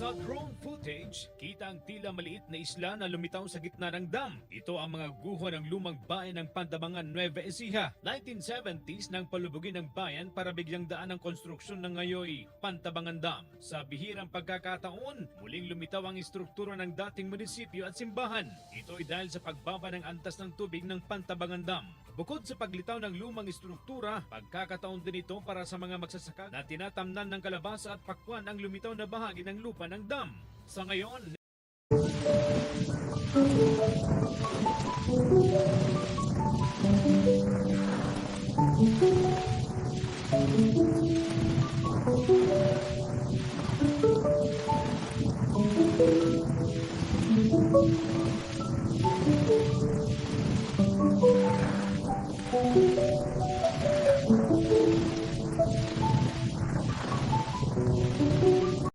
Sa drone footage, kita ang tila maliit na isla na lumitaw sa gitna ng dam. Ito ang mga guho ng lumang bayan ng Pandabangan Nueva Ecija. 1970s nang palubugin ng bayan para bigyang daan ang konstruksyon ng ngayoy Pantabangan Dam. Sa bihirang pagkakataon, muling lumitaw ang istruktura ng dating munisipyo at simbahan. Ito ay dahil sa pagbaba ng antas ng tubig ng Pantabangan Dam. Bukod sa paglitaw ng lumang istruktura, pagkakataon din ito para sa mga magsasaka na tinatamnan ng kalabasa at pakwan ang lumitaw na bahagi ng lupa ng dam. Sa ngayon,